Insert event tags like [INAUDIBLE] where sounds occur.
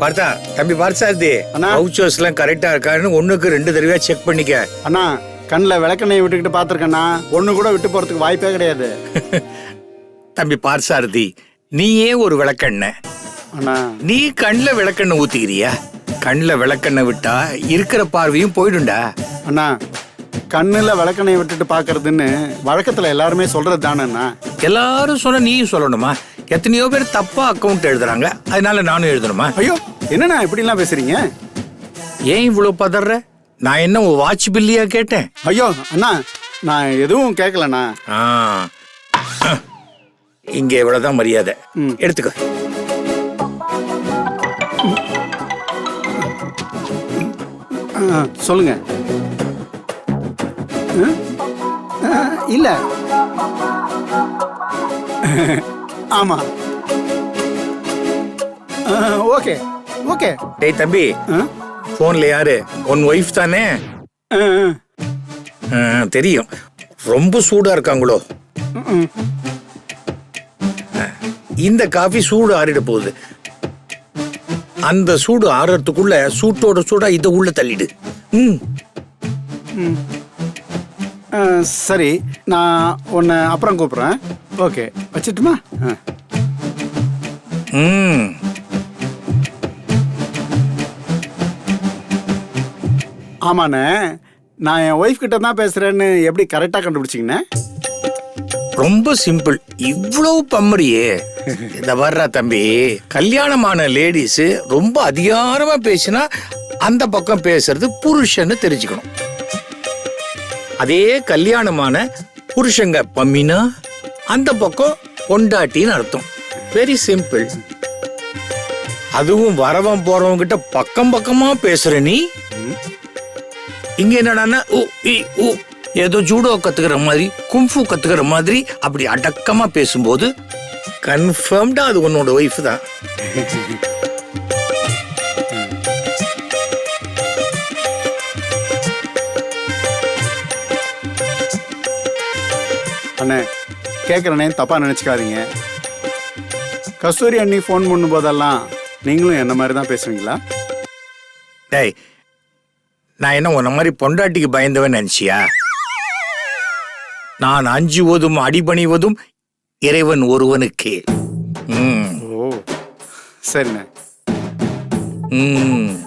பார்த்தா தம்பி பார்த்தா அண்ணா. வவுச்சர்ஸ் எல்லாம் கரெக்டா இருக்கான்னு ஒண்ணுக்கு ரெண்டு தடவையா செக் பண்ணிக்க. அண்ணா கண்ணில் விளக்கெண்ணெய் விட்டுக்கிட்டு பார்த்துருக்கேண்ணா. ஒன்று கூட விட்டு போகிறதுக்கு வாய்ப்பே கிடையாது. [LAUGHS] தம்பி பார்சாரதி நீயே ஒரு விளக்கெண்ண. அண்ணா. நீ கண்ணுல விளக்கெண்ணெய் ஊத்திக்கிறியா? கண்ணுல விளக்கெண்ணெய் விட்டா இருக்கிற பார்வையும் போயிடும்டா. அண்ணா கண்ணில் விளக்கெண்ணெய் விட்டுட்டு பார்க்கறதுன்னு வழக்கத்தில் எல்லாருமே சொல்கிறது தானேண்ணா எல்லாரும் சொன்ன நீயும் சொல்லணுமா? எத்தனையோ பேர் தப்பா அக்கவுண்ட் எழுதுறாங்க. அதனால நானும் எழுதணுமா? ஐயோ என்னண்ணா இப்படிலாம் பேசுறீங்க? ஏன் இவ்வளவு பதற? நான் என்ன உன் வாட்ச் பில்லியா கேட்டேன்? ஐயோ அண்ணா நான் எதுவும் கேட்கலண்ணா. இங்க இவ்வளவுதான் மரியாதை. எடுத்துக்கோ. சொல்லுங்க. இல்ல. ஆமா. Okay okay. டேய் தம்பி? போன்ல யாரு? உன் ஒய்ஃப் தானே? தெரியும். ரொம்ப சூடா இருக்காங்களோ. இந்த காஃபி சூடு ஆறிட போகுது. அந்த சூடு ஆறறதுக்குள்ள சூட்டோட சூடா இதை உள்ள தள்ளிடு. சரி நான் உன்னை அப்புறம் கூப்பிட்றேன். ஓகே. வச்சிட்டுமா ஆ. ம். ஆமாண்ணே நான் என் ஒய்ஃப் கிட்ட தான் பேசுறேன்னு எப்படி கரெக்டாக கண்டுபிடிச்சிங்கண்ணே ரொம்ப சிம்பிள் இவ்வளவு பம்மறியே. இந்த வர்றா தம்பி கல்யாணமான லேடிஸ் ரொம்ப அதிகாரமா பேசினா அந்த பக்கம் பேசுறது புருஷன்னு தெரிஞ்சுக்கணும். அதே கல்யாணமான புருஷங்க பம்மினா அந்த பக்கம் பொண்டாட்டின்னு அர்த்தம். வெரி சிம்பிள் அதுவும் வரவன் போறவங்க கிட்ட பக்கம் பக்கமா பேசுற நீ. இங்க என்னடான்னா இ ஏதோ ஜூடோ கத்துக்கிற மாதிரி கும்ஃபு கத்துக்கிற மாதிரி அப்படி அடக்கமா பேசும்போது கன்ஃபார்ம்டா அது உன்னோட ஒய்ஃப் தான். அண்ணே கேட்குறனே தப்பாக நினச்சிக்காதீங்க. கஸ்தூரி அண்ணி ஃபோன் பண்ணும்போதெல்லாம் நீங்களும் என்ன மாதிரி தான் பேசுவீங்களா? டேய் நான் என்ன உன்ன மாதிரி பொண்டாட்டிக்கு பயந்தவன் நினைச்சியா? நான் அஞ்சுவதும் அடிபணிவதும் இறைவன் ஒருவனுக்கே. ம். ஓ சரிண்ணே. ம்.